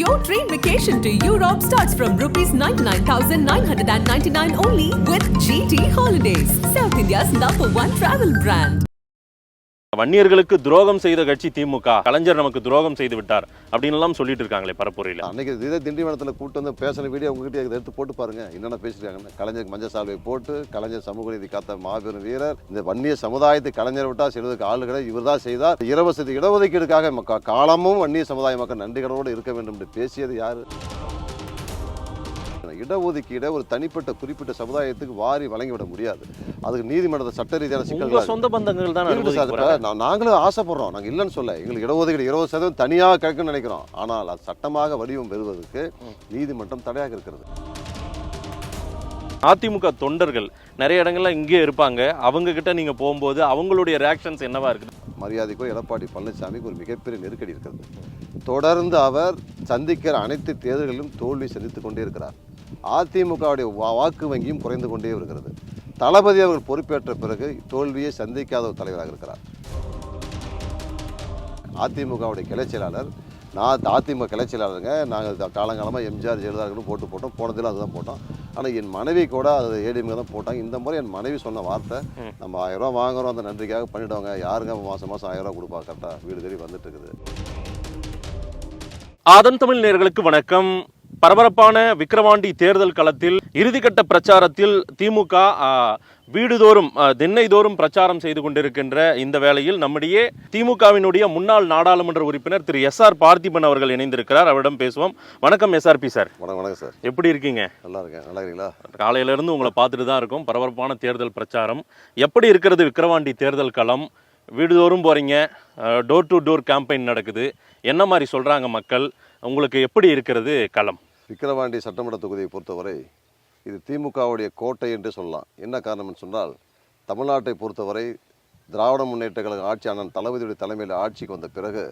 Your train vacation to Europe starts from rupees 99,999 only with GT Holidays, South India's number one travel brand. வன்னியர்களுக்கு துரோகம் செய்த கட்சி திமுக. கலைஞர் நமக்கு துரோகம் செய்து விட்டார் அப்படின்னு எல்லாம் சொல்லிட்டு இருக்காங்களே பரப்புரையில. அன்னைக்கு இதே திண்டிவனத்தில் கூட்டு வந்து பேசின வீடியோ உங்ககிட்ட இதை எடுத்து போட்டு பாருங்க. என்னென்ன பேசியிருக்காங்கன்னு. கலைஞருக்கு மஞ்சள் சால்வை போட்டு கலைஞர் சமூக நீதி காத்த மாபெரும் வீரர். இந்த வன்னிய சமுதாயத்தை கலைஞர் விட்டா செய்வதற்கு கிடையாது இவர் தான் செய்தார். இரவசதி இடஒதுக்கீடுக்காக மக்க- காலமும் வன்னிய சமுதாய மக்கள் நன்றிகளோடு இருக்க வேண்டும் என்று பேசியது யாரு? இடஒதுக்கீடை ஒரு தனிப்பட்ட குறிப்பிட்ட சமுதாயத்துக்கு வாரி வழங்கிவிட முடியாது. அதுக்கு நீதிமன்றத்தை சட்ட ரீதியான சிக்கல்கள் சொந்த பந்தங்கள் தான் நாங்களும் ஆசைப்படுறோம். நாங்கள் இல்லைன்னு சொல்ல. எங்களுக்கு இடஒதுக்கீடு இருபது சதவீதம் தனியாக கிடைக்கும்னு நினைக்கிறோம். ஆனால் அது சட்டமாக வடிவம் பெறுவதற்கு நீதிமன்றம் தடையாக இருக்கிறது. அதிமுக தொண்டர்கள் நிறைய இடங்கள்ல இங்கே இருப்பாங்க. அவங்க கிட்ட நீங்க போகும்போது அவங்களுடைய ரியாக்ஷன்ஸ் என்னவா இருக்குது? மரியாதைக்கும் எடப்பாடி பழனிசாமிக்கு ஒரு மிகப்பெரிய நெருக்கடி இருக்கிறது. தொடர்ந்து அவர் சந்திக்கிற அனைத்து தேர்தல்களிலும் தோல்வி சந்தித்துக் கொண்டே இருக்கிறார். அதிமுகவுடைய வாக்கு வங்கியும் குறைந்து கொண்டே இருக்கிறது தளபதி அவர்கள் பொறுப்பேற்ற பிறகு தோல்வியை சந்திக்காத ஒரு தலைவராக இருக்கிறார். அதிமுகவுடைய கிளை செயலாளர் நான் அதிமுக கிளை செயலாளருங்க. நாங்கள் காலங்காலமாக எம்ஜிஆர் ஜெயலலிதார்களும் போட்டு போட்டோம். போனதில் அதுதான் போட்டோம். ஆனால் என் மனைவி கூட அது ஏடிஎம்க தான் போட்டாங்க. இந்த முறை என் மனைவி சொன்ன வார்த்தை நம்ம ஆயிரம் ரூபா வாங்குறோம் அந்த நன்றிக்காக பண்ணிவிடுவாங்க யாருங்க மாதம் மாதம் ஆயிரம் ரூபா கொடுப்பா கரெக்டாக வீடு தேடி வந்துட்டு இருக்குது. ஆதன் தமிழ் நேயர்களுக்கு வணக்கம். பரபரப்பான விக்கிரவாண்டி தேர்தல் களத்தில் இறுதிக்கட்ட பிரச்சாரத்தில் திமுக வீடுதோறும் திண்ணைதோறும் பிரச்சாரம் செய்து கொண்டிருக்கின்ற இந்த வேளையில் நம்முடைய திமுகவினுடைய முன்னாள் நாடாளுமன்ற உறுப்பினர் திரு எஸ் ஆர் பார்த்திபன் அவர்கள் இணைந்திருக்கிறார். அவரிடம் பேசுவோம். வணக்கம் எஸ்ஆர்பி சார். வணக்கம் வணக்கம் சார். எப்படி இருக்கீங்க? நல்லா இருக்கேன். நல்லா இருக்கீங்களா? காலையில இருந்து உங்களை பார்த்துட்டு தான் இருக்கோம். பரபரப்பான தேர்தல் பிரச்சாரம். எப்படி இருக்கிறது விக்கிரவாண்டி தேர்தல் களம்? வீடுதோறும் போறீங்க. டோர் டு டோர் கேம்பெயின் நடக்குது. என்ன மாதிரி சொல்றாங்க மக்கள்? உங்களுக்கு எப்படி இருக்கிறது களம்? விக்கிரவாண்டி சட்டமன்ற தொகுதியை பொறுத்தவரை இது திமுகவுடைய கோட்டை என்று சொல்லலாம். என்ன காரணம்னு சொன்னால் தமிழ்நாட்டை பொறுத்தவரை திராவிட முன்னேற்ற கழக ஆட்சி அண்ணன் தளபதியுடைய தலைமையில் ஆட்சிக்கு வந்த பிறகு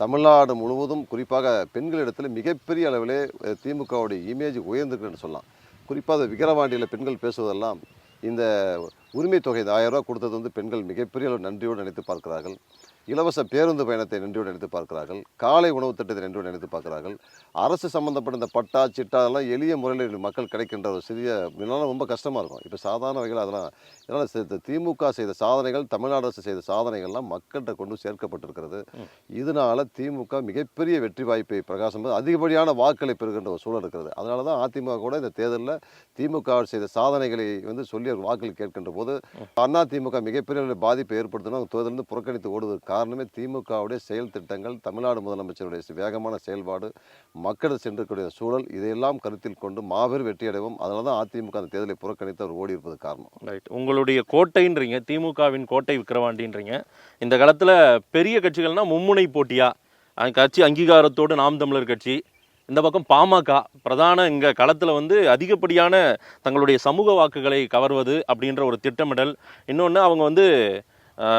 தமிழ்நாடு முழுவதும் குறிப்பாக பெண்களிடத்தில் மிகப்பெரிய அளவிலே திமுகவுடைய இமேஜ் உயர்ந்திருக்குன்னு சொல்லலாம். குறிப்பாக விக்கிரவாண்டியில் பெண்கள் பேசுவதெல்லாம் இந்த உரிமை தொகை ஆயிரம் ரூபா கொடுத்தது வந்து பெண்கள் மிகப்பெரிய அளவு நன்றியோடு நினைத்து பார்க்கிறார்கள். இலவச பேருந்து பயணத்தை நன்றியோடு நினைத்து பார்க்கிறார்கள். காலை உணவு திட்டத்தை நன்றியோடு நினைத்து பார்க்கிறார்கள். அரசு சம்பந்தப்பட்ட இந்த பட்டா சிட்டா அதெல்லாம் எளிய முறையில் மக்கள் கிடைக்கின்ற ஒரு சிறிய இதெல்லாம் ரொம்ப கஷ்டமாக இருக்கும். இப்போ சாதாரண வகையில் அதெல்லாம் இதனால் திமுக செய்த சாதனைகள் தமிழ்நாடு அரசு செய்த சாதனைகள்லாம் மக்கள்கிட்ட கொண்டு சேர்க்கப்பட்டிருக்கிறது. இதனால திமுக மிகப்பெரிய வெற்றி வாய்ப்பை பிரகாசம் அதிகப்படியான வாக்களை பெறுகின்ற ஒரு சூழல் இருக்கிறது. அதனால தான் அதிமுக கூட இந்த தேர்தலில் திமுக செய்த சாதனைகளை வந்து சொல்லி வாக்கள் கேட்கின்ற போது அண்ணா திமுக மிகப்பெரிய ஒரு பாதிப்பை ஏற்படுத்தணும் தேர்தலிருந்து புறக்கணித்து ஓடுவதற்கு காரணமே திமுகவுடைய செயல் திட்டங்கள் தமிழ்நாடு முதலமைச்சருடைய வேகமான செயல்பாடு மக்கள் சென்றக்கூடிய சூழல் இதையெல்லாம் கருத்தில் கொண்டு மாபெரும் வெற்றியடைவோம். அதனால தான் அதிமுக அந்த தேர்தலை புறக்கணித்து அவர் ஓடி இருப்பது காரணம். ரைட் உங்களுடைய கோட்டைன்றீங்க திமுகவின் கோட்டை விக்கிரவாண்டின்றீங்க. இந்த காலத்தில் பெரிய கட்சிகள்னா மும்முனை போட்டியா? கட்சி அங்கீகாரத்தோடு நாம் தமிழர் கட்சி. இந்த பக்கம் பாமக பிரதான இங்கே களத்தில் வந்து அதிகப்படியான தங்களுடைய சமூக வாக்குகளை கவர்வது அப்படின்ற ஒரு திட்டமிடல். இன்னொன்று அவங்க வந்து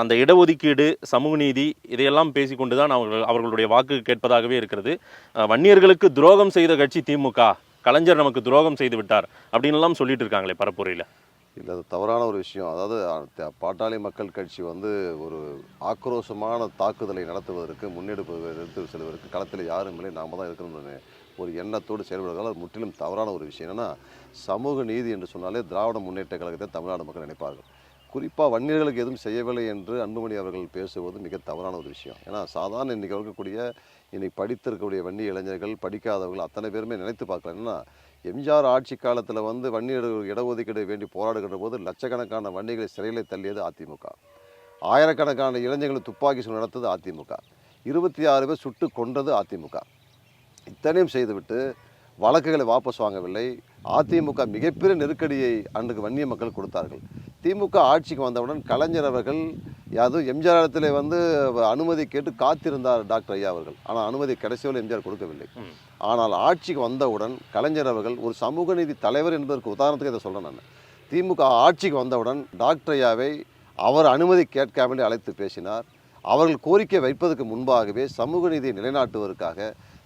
அந்த இடஒதுக்கீடு சமூக நீதி இதையெல்லாம் பேசிக்கொண்டு தான் அவர்கள் அவர்களுடைய வாக்கு கேட்பதாகவே இருக்கிறது. வன்னியர்களுக்கு துரோகம் செய்த கட்சி திமுக. கலைஞர் நமக்கு துரோகம் செய்து விட்டார் அப்படின்லாம் சொல்லிட்டு இருக்காங்களே பரப்புரையில். இல்லை அது தவறான ஒரு விஷயம். அதாவது பாட்டாளி மக்கள் கட்சி வந்து ஒரு ஆக்ரோஷமான தாக்குதலை நடத்துவதற்கு முன்னெடுப்பு எடுத்து செல்வதற்கு களத்தில் யாரும் இல்லை. நாம தான் இருக்கணும்னு ஒரு எண்ணத்தோடு செயல்படுவதால் அது முற்றிலும் தவறான ஒரு விஷயம். என்னென்னா சமூக நீதி என்று சொன்னாலே திராவிட முன்னேற்ற கழகத்தை தமிழ்நாடு மக்கள் நினைப்பார்கள். குறிப்பாக வன்னியர்களுக்கு எதுவும் செய்யவில்லை என்று அன்புமணி அவர்கள் பேசுவது மிக தவறான ஒரு விஷயம். ஏன்னா சாதாரண இன்றைக்கி இருக்கக்கூடிய இன்றைக்கி படித்திருக்கக்கூடிய வன்னிய இளைஞர்கள் படிக்காதவர்கள் அத்தனை பேருமே நினைத்து பார்க்கலாம். எம்ஜிஆர் ஆட்சி காலத்தில் வந்து வன்னியர் இடஒதுக்கீடு வேண்டி போராடுகின்ற போது லட்சக்கணக்கான வன்னிகளை சிறையில் தள்ளியது அதிமுக. ஆயிரக்கணக்கான இளைஞர்களை துப்பாக்கி சூழ்நடத்தது அதிமுக. இருபத்தி ஆறு பேர் சுட்டு கொன்றது அதிமுக. இத்தனையும் செய்துவிட்டு வழக்குகளை வாபஸ் வாங்கவில்லை. அதிமுக மிகப்பெரிய நெருக்கடியை அன்றைக்கு வன்னிய மக்கள் கொடுத்தார்கள். திமுக ஆட்சிக்கு வந்தவுடன் கலைஞர் அவர்கள் அதுவும் எம்ஜிஆர் இடத்துல வந்து அனுமதி கேட்டு காத்திருந்தார் டாக்டர் ஐயா அவர்கள். ஆனால் அனுமதி கடைசியில் எம்ஜிஆர் கொடுக்கவில்லை. ஆனால் ஆட்சிக்கு வந்தவுடன் கலைஞர் அவர்கள் ஒரு சமூக நீதி தலைவர் என்பதற்கு உதாரணத்துக்கு இதை சொல்கிறேன் நான். திமுக ஆட்சிக்கு வந்தவுடன் டாக்டர் ஐயாவை அவர் அனுமதி கேட்காமலே அழைத்து பேசினார். அவர்கள் கோரிக்கை வைப்பதற்கு முன்பாகவே சமூக நீதியை நிலைநாட்டுவதற்காக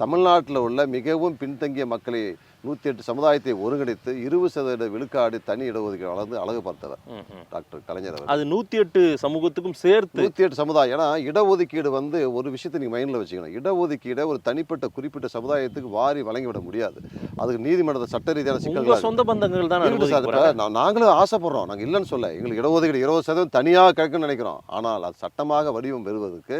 தமிழ்நாட்டில் உள்ள மிகவும் பின்தங்கிய மக்களை நூற்றி எட்டு சமுதாயத்தை ஒருங்கிணைத்து இருபது சதவீத விழுக்காடு தனி இடஒதுக்கீடு வளர்ந்து அழகு பார்த்தவர். டாக்டர் கலைஞர் அவர் அது நூத்தி எட்டு சமூகத்துக்கும் சேர்த்து நூற்றி எட்டு சமுதாயம். ஏன்னா இடஒதுக்கீடு வந்து ஒரு விஷயத்தை நீங்கள் மைண்டில் வச்சுக்கணும். இடஒதுக்கீடை ஒரு தனிப்பட்ட குறிப்பிட்ட சமுதாயத்துக்கு வாரி வழங்கிவிட முடியாது. அதுக்கு நீதிமன்றத்தை சட்ட ரீதியான சிக்கல்கள் சொந்த பந்தங்கள் தான் நாங்களும் ஆசைப்படுறோம். நாங்கள் இல்லைன்னு சொல்ல. எங்களுக்கு இடஒதுக்கீடு இருபது சதவீதம் தனியாக கிடைக்கும்னு நினைக்கிறோம். ஆனால் அது சட்டமாக வடிவம் பெறுவதற்கு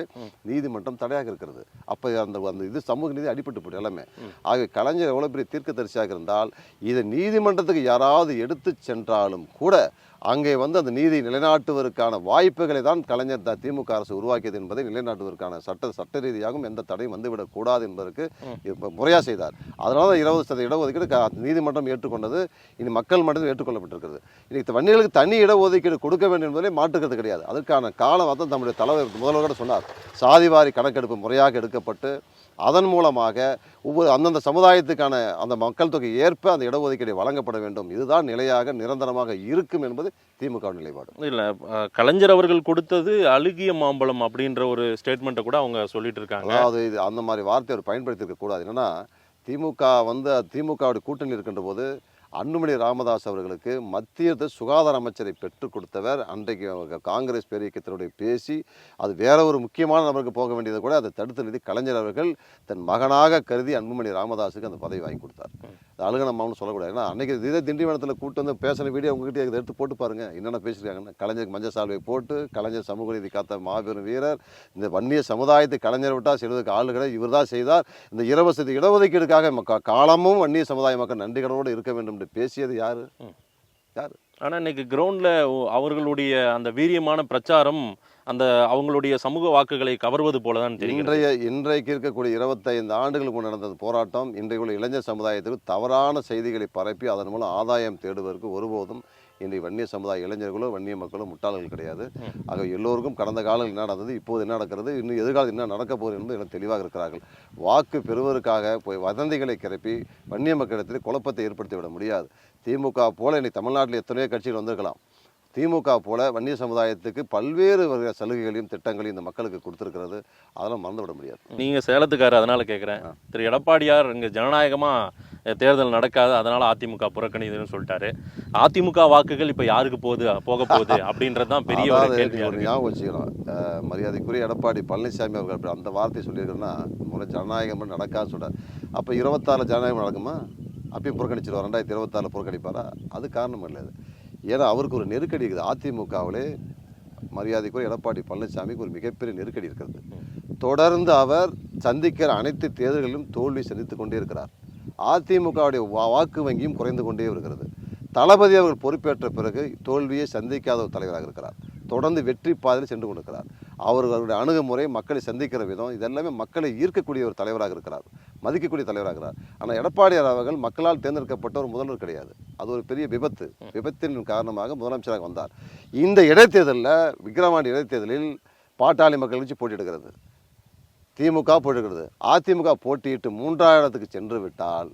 நீதிமன்றம் தடையாக இருக்கிறது. அப்போ அந்த அந்த இது சமூக நீதி அடிபட்டு போட்டு எல்லாமே. ஆக கலைஞர் எவ்வளோ பெரிய வரிசையாக இருந்தால் இதை நீதிமன்றத்துக்கு யாராவது எடுத்து சென்றாலும் கூட அங்கே வந்து அந்த நீதி நிலைநாட்டுவதற்கான வாய்ப்புகளை தான் கலைஞர் த- திமுக அரசு உருவாக்கியது என்பதை நிலைநாட்டுவதற்கான சட்ட சட்ட ரீதியாகவும் எந்த தடையும் வந்துவிடக் கூடாது என்பதற்கு முறையாக செய்தார். அதனால தான் இருபது சதவீத இடஒதுக்கீடு நீதிமன்றம் ஏற்றுக்கொண்டது. இனி மக்கள் மன்றத்தில் ஏற்றுக்கொள்ளப்பட்டிருக்கிறது. இன்னைக்கு வன்னியர்களுக்கு தனி இடஒதுக்கீடு கொடுக்க வேண்டும் என்பதை மாற்றுக்கிறது கிடையாது. அதற்கான காலம் தான் நம்முடைய தலைவர் முதல்வர் கூட சொன்னார் சாதிவாரி கணக்கெடுப்பு முறையாக எடுக்கப்பட்டு அதன் மூலமாக ஒவ்வொரு அந்தந்த சமுதாயத்துக்கான அந்த மக்கள் தொகை ஏற்ப அந்த இடஒதுக்கீடு வழங்கப்பட வேண்டும். இதுதான் நிலையாக நிரந்தரமாக இருக்கும் என்பது திமுக நிலைப்பாடு. இல்ல கலைஞர் அவர்கள் கொடுத்தது அழுகிய மாம்பழம் அப்படின்ற ஒரு ஸ்டேட்மெண்ட்டை கூட அவங்க சொல்லிட்டு இருக்காங்க. அதாவது இது அந்த மாதிரி வார்த்தை அவர் பயன்படுத்தியிருக்க கூடாது. என்னன்னா திமுக வந்து திமுகவுடைய கூட்டணி இருக்கின்ற போது அன்புமணி ராமதாஸ் அவர்களுக்கு மத்திய சுகாதார அமைச்சரை பெற்றுக் கொடுத்தவர். அன்றைக்கு காங்கிரஸ் பேரியக்கத்தினுடைய பேசி அது வேற ஒரு முக்கியமான நபருக்கு போக வேண்டியதை கூட அதை தடுத்து நிறுத்தி கலைஞர் அவர்கள் தன் மகனாக கருதி அன்புமணி ராமதாஸுக்கு அந்த பதவி வாங்கி கொடுத்தார். அது சொல்லக்கூடாது. ஏன்னா அன்னைக்கு இதே திண்டிவனத்தில் கூட்டு வந்து பேசின வீடியோ உங்ககிட்ட அதை எடுத்து போட்டு பாருங்க. என்னென்ன பேசியிருக்காங்கன்னு. கலைஞருக்கு மஞ்சள் சால்வை போட்டு கலைஞர் சமூக நீதி காத்த மாபெரும் வீரர் இந்த வன்னிய சமுதாயத்தை கலைஞர் விட்டால் செல்வதற்கு ஆளுகளை இவர் தான் செய்தார். இந்த இரவசதி இடஒதுக்கீடுக்காக மக்க- காலமும் வன்னிய சமுதாய மக்கள் நன்றிகளோடு இருக்க வேண்டும் என்று பேசியது யாரு? யாரு? ஆனா இன்னைக்கு கிரவுண்ட்ல அவர்களுடைய அந்த வீரியமான பிரச்சாரம் அந்த அவங்களுடைய சமூக வாக்குகளை கவர்வது போலதான் தான் இன்றைய இன்றைக்கு இருக்கக்கூடிய இருபத்தைந்து ஆண்டுகளுக்கு முன் நடந்த போராட்டம் இன்றைய உள்ள இளைஞர் சமுதாயத்துக்கு தவறான செய்திகளை பரப்பி அதன் மூலம் ஆதாயம் தேடுவதற்கு ஒருபோதும் இன்றைய வன்னிய சமுதாய இளைஞர்களோ வன்னிய மக்களோ முட்டாள்கள் கிடையாது. ஆக எல்லோருக்கும் கடந்த காலம் என்ன நடந்தது இப்போது என்ன நடக்கிறது இன்னும் எதிர்காலம் என்ன நடக்க போகுது என்பது எல்லாம் தெளிவாக இருக்கிறார்கள். வாக்கு பெறுவதற்காக போய் வதந்திகளை கிளப்பி வன்னிய மக்களிடத்தில் குழப்பத்தை ஏற்படுத்தி விட முடியாது. திமுக போல இன்னைக்கு தமிழ்நாட்டில் எத்தனையோ கட்சிகள் வந்திருக்கலாம். திமுக போல வன்னிய சமுதாயத்துக்கு பல்வேறு வகை சலுகைகளையும் திட்டங்களையும் இந்த மக்களுக்கு கொடுத்திருக்கிறது. அதெல்லாம் மறந்துவிட முடியாது. நீங்க சேலத்துக்காரர் அதனால கேக்குறேன். திரு எடப்பாடியார் இங்க ஜனநாயகமா அஹ், தேர்தல் நடக்காது அதனால அதிமுக புறக்கணிதுன்னு சொல்லிட்டாரு. அதிமுக வாக்குகள் இப்ப யாருக்கு போகுது போக போகுது அப்படின்றதுதான் பெரிய ஒரு ஞாபகம் வச்சுக்கணும். மரியாதைக்குரிய எடப்பாடி பழனிசாமி அவர்கள் அப்படி அந்த வார்த்தை சொல்லியிருக்கிறேன்னா முறை ஜனநாயகம் நடக்காதுன்னு சொல்றாரு. அப்போ இருபத்தாறு ஜனநாயகம் நடக்குமா? அப்பயும் புறக்கணிச்சிருவார்? ரெண்டாயிரத்தி இருபத்தாறு புறக்கணிப்பாரா? அது காரணம் இல்லை அது. ஏன்னா அவருக்கு ஒரு நெருக்கடி இருக்குது. அதிமுகவிலே மரியாதைக்குரிய எடப்பாடி பழனிசாமிக்கு ஒரு மிகப்பெரிய நெருக்கடி இருக்கிறது. தொடர்ந்து அவர் சந்திக்கிற அனைத்து தேர்தல்களிலும் தோல்வி சந்தித்து கொண்டே இருக்கிறார். அதிமுகவுடைய வாக்கு வங்கியும் குறைந்து கொண்டே இருக்கிறது தளபதி அவர்கள் பொறுப்பேற்ற பிறகு தோல்வியை சந்திக்காத ஒரு தலைவராக இருக்கிறார். தொடர்ந்து வெற்றி பாதையில் சென்று கொண்டிருக்கிறார். அவர்களுடைய அணுகுமுறை மக்களை சந்திக்கிற விதம் இதெல்லாமே மக்களை ஈர்க்கக்கூடிய ஒரு தலைவராக இருக்கிறார். மதிக்கக்கூடிய தலைவராக இருக்கிறார் ஆனால் எடப்பாடியார் அவர்கள் மக்களால் தேர்ந்தெடுக்கப்பட்ட ஒரு முதல்வர் கிடையாது. அது ஒரு பெரிய விபத்து. விபத்தின் காரணமாக முதலமைச்சராக வந்தார். இந்த இடைத்தேர்தலில் விக்கிரவாண்டி இடைத்தேர்தலில் பாட்டாளி மக்கள் கட்சி போட்டியிடுகிறது திமுக போட்டியிடுகிறது அதிமுக போட்டியிட்டு மூன்றாவது இடத்துக்கு சென்று விட்டால்.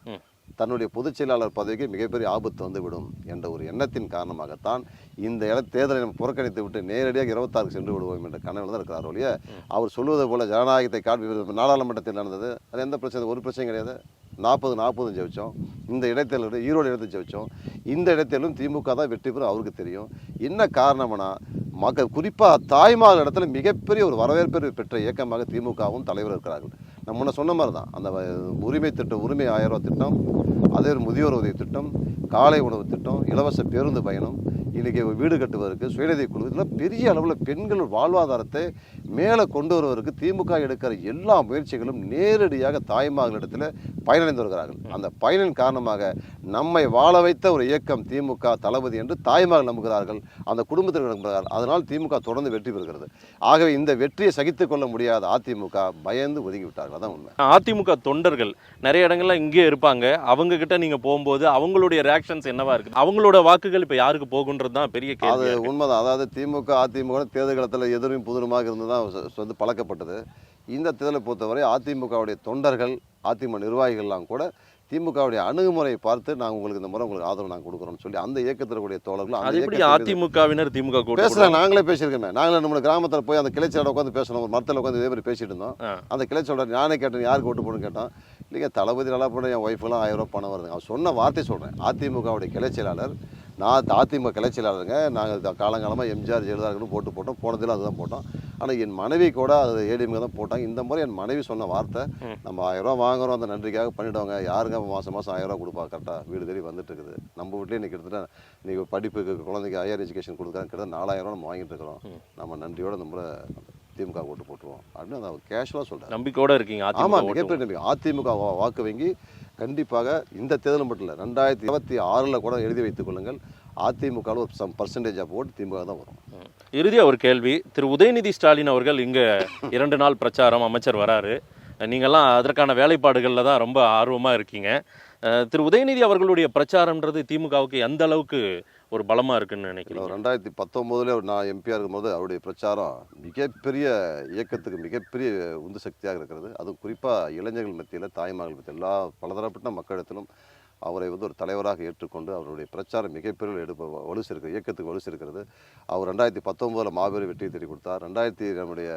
தன்னுடைய பொதுச் செயலாளர் பதவிக்கு மிகப்பெரிய ஆபத்து வந்துவிடும் என்ற ஒரு எண்ணத்தின் காரணமாகத்தான் இந்த இட தேர்தலை நம்ம புறக்கணித்து விட்டு நேரடியாக இருபத்தாறுக்கு சென்று விடுவோம் என்ற கனவில் தான் இருக்கிறார் ஒழிய அவர் சொல்வது போல ஜனநாயகத்தை காட்பி நாடாளுமன்றத்தில் நடந்தது. அது எந்த பிரச்சனை? ஒரு பிரச்சனை கிடையாது. நாற்பது நாற்பது ஜெயிச்சோம். இந்த இடைத்தேர்தல் ஈரோடு இடத்தை ஜெயிச்சோம். இந்த இடத்திலும் திமுக தான் வெற்றி பெறும் அவருக்கு தெரியும். என்ன காரணம்னா மக்கள் குறிப்பாக தாய்மார் இடத்துல மிகப்பெரிய ஒரு வரவேற்பு பெற்ற இயக்கமாக திமுகவும் தலைவர் இருக்கிறார்கள். நம்ம முன்ன சொன்ன மாதிரி தான். அந்த உரிமை திட்டம் உரிமை ஆயிரம் ரூபா திட்டம் அதே ஒரு முதியோர் உதவி திட்டம் காலை உணவு திட்டம் இலவச பேருந்து பயணம் இன்றைக்கி வீடு கட்டுவதற்கு சுயநிதி குழு இதெல்லாம் பெரிய அளவில் பெண்கள் வாழ்வாதாரத்தை மேலே கொண்டு வருவதற்கு திமுக எடுக்கிற எல்லா முயற்சிகளும் நேரடியாக தாய்மார்களிடத்தில் பயனடைந்து வருகிறார்கள். அந்த பயனின் காரணமாக நம்மை வாழ வைத்த ஒரு இயக்கம் திமுக தளபதி என்று தாய்மார்கள் நம்புகிறார்கள். அந்த குடும்பத்தில் நம்புகிறார்கள் அதனால் திமுக தொடர்ந்து வெற்றி பெறுகிறது. ஆகவே இந்த வெற்றியை சகித்துக் கொள்ள முடியாத அதிமுக பயந்து ஒதுங்கி விட்டார்கள். அதான் உண்மை. அதிமுக தொண்டர்கள் நிறைய இடங்கள்ல இங்கே இருப்பாங்க. அவங்க கிட்ட நீங்க போகும்போது அவங்களுடைய ரியாக்ஷன்ஸ் என்னவா இருக்கு? அவங்களோட வாக்குகள் இப்ப யாருக்கு போகுன்றது தான் பெரிய அது உண்மைதான். அதாவது திமுக அதிமுக தேர்தல் காலத்தில் எதிரும் புதிருமாக இருந்து தான் வந்து பழக்கப்பட்டது. இந்த தேர்தலை பொறுத்தவரை அதிமுகவுடைய தொண்டர்கள் அதிமுக நிர்வாகிகள்லாம் கூட திமுகவுடைய அணுகுமுறையை பார்த்து நாங்கள் உங்களுக்கு இந்த முறை உங்களுக்கு ஆதரவு நாங்கள் கொடுக்குறோம்னு சொல்லி அந்த இயக்கத்தில் இருக்கக்கூடிய தோழர்கள் அதிமுகவினர் திமுக பேசுறாங்க. நாங்களே பேசியிருக்கோமே. நாங்களே நம்ம கிராமத்தில் போய் அந்த கிளைச்சலோட உட்காந்து பேசணும் ஒரு மரத்தில் உட்காந்து இதே மாதிரி பேசிட்டு இருந்தோம். அந்த கிளைச்சலோட நானே கேட்டேன் யாருக்கு ஓட்டு போடணும்னு கேட்டோம் இல்லைங்க தளபதி நல்லா போட என் ஒய்ஃபெல்லாம் ஆயிரம் ரூபாய் பணம் வருதுங்க. அவர் சொன்ன வார்த்தை சொல்கிறேன் அதிமுகவுடைய செயலாளர் நான் அதிமுக கிளைச் செயலாளருங்க. நாங்கள் காலங்காலமாக எம்ஜிஆர் ஜெயலலிதாவுக்கு போட்டு போட்டோம். போனதில் அதுதான் போட்டோம். ஆனால் என் மனைவி கூட அது ஏடிஎம்க தான் போட்டாங்க. இந்த முறை என் மனைவி சொன்ன வார்த்தை நம்ம ஆயிரம் ரூபா வாங்குறோம் அந்த நன்றிக்காக பண்ணிவிடுவாங்க யாருங்க? மாதம் மாதம் ஆயிரம் ரூபா கொடுப்பா கரெக்டாக வீடு தேடி வந்துட்டு இருக்குது நம்ம வீட்லேயே இன்னைக்கு கிட்டத்தட்ட இன்னைக்கு படிப்புக்கு குழந்தைக்கு ஹையர் எஜுகேஷன் கொடுக்குறாங்க. கிட்டத்தட்ட நாலாயிரம் ரூபா நம்ம வாங்கிட்டு இருக்கிறோம். நம்ம நன்றியோட நம்ம திமுக ஓட்டு போட்டுருவோம். அப்படின்னு அதை கேஷுவலாக சொல்கிறேன் நம்பிக்கையோட இருக்கீங்க ஆமாம் மிகப்பெரிய நம்பிக்கை. அதிமுக வாக்கு வங்கி கண்டிப்பாக இந்த தேர்தல் மட்டும் இல்லை ரெண்டாயிரத்தி இருபத்தி ஆறில் கூட எழுதி வைத்துக் கொள்ளுங்கள். அதிமுகவில் ஒரு சம் பர்சன்டேஜ் ஆஃப் ஓட்டு திமுக தான் வரும். இறுதியாக ஒரு கேள்வி. திரு உதயநிதி ஸ்டாலின் அவர்கள் இங்கே இரண்டு நாள் பிரச்சாரம் அமைச்சர் வராரு. நீங்கள்லாம் அதற்கான வேலைப்பாடுகளில் தான் ரொம்ப ஆர்வமாக இருக்கீங்க. திரு உதயநிதி அவர்களுடைய பிரச்சாரம்ன்றது திமுகவுக்கு எந்த அளவுக்கு ஒரு பலமாக இருக்குன்னு நினைக்கிறேன் ரெண்டாயிரத்தி பத்தொம்போதுல நான் எம்பியாக இருக்கும்போது அவருடைய பிரச்சாரம் மிகப்பெரிய இயக்கத்துக்கு மிகப்பெரிய உந்து சக்தியாக இருக்கிறது. அதுவும் குறிப்பாக இளைஞர்கள் மத்தியில் தாய்மார்கள் மத்தியில் எல்லா பலதரப்பட்ட மக்களிடத்திலும் அவரை வந்து ஒரு தலைவராக ஏற்றுக்கொண்டு அவருடைய பிரச்சாரம் மிகப்பெரிய எடுப்ப வலு சேர்க்கிறது இயக்கத்துக்கு வலு சேர்க்கிறது அவர் ரெண்டாயிரத்தி பத்தொம்போதில் மாபெரும் வெற்றியை தேடி கொடுத்தார். ரெண்டாயிரத்தி நம்முடைய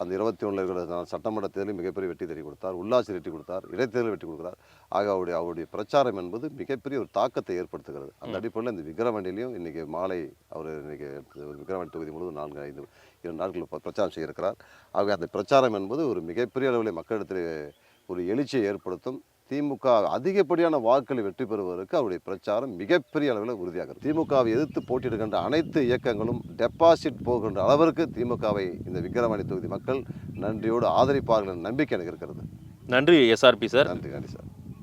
அந்த இருபத்தி ஒன்றில் இருக்கிற சட்டமன்ற தேர்தலில் மிகப்பெரிய வெற்றி தேடி கொடுத்தார். உள்ளாட்சி வெற்றி கொடுத்தார். இடைத்தேர்தல் வெற்றி கொடுக்கிறார். ஆக அவருடைய அவருடைய பிரச்சாரம் என்பது மிகப்பெரிய ஒரு தாக்கத்தை ஏற்படுத்துகிறது. அந்த அடிப்படையில் இந்த விக்கிரவாண்டிலையும் இன்னைக்கு மாலை அவர் இன்னைக்கு விக்கிரவாண்டி தொகுதி முழுவதும் நான்கு ஐந்து இரண்டு நாட்கள் பிரச்சாரம் செய்ய இருக்கிறார் ஆக அந்த பிரச்சாரம் என்பது ஒரு மிகப்பெரிய அளவில் மக்களிடத்தில் ஒரு எழுச்சியை ஏற்படுத்தும். திமுக அதிகப்படியான வாக்குகளை வெற்றி பெறுவதற்கு அவருடைய பிரச்சாரம் மிகப்பெரிய அளவில் உறுதியாக. திமுகவை எதிர்த்து போட்டியிடுகின்ற அனைத்து இயக்கங்களும் டெபாசிட் போகின்ற அளவிற்கு திமுகவை இந்த விக்கிரவாணி தொகுதி மக்கள் நன்றியோடு ஆதரிப்பார்கள் நம்பிக்கை எனக்கு இருக்கிறது. நன்றி எஸ்ஆர்பி சார் நன்றி நன்றி சார்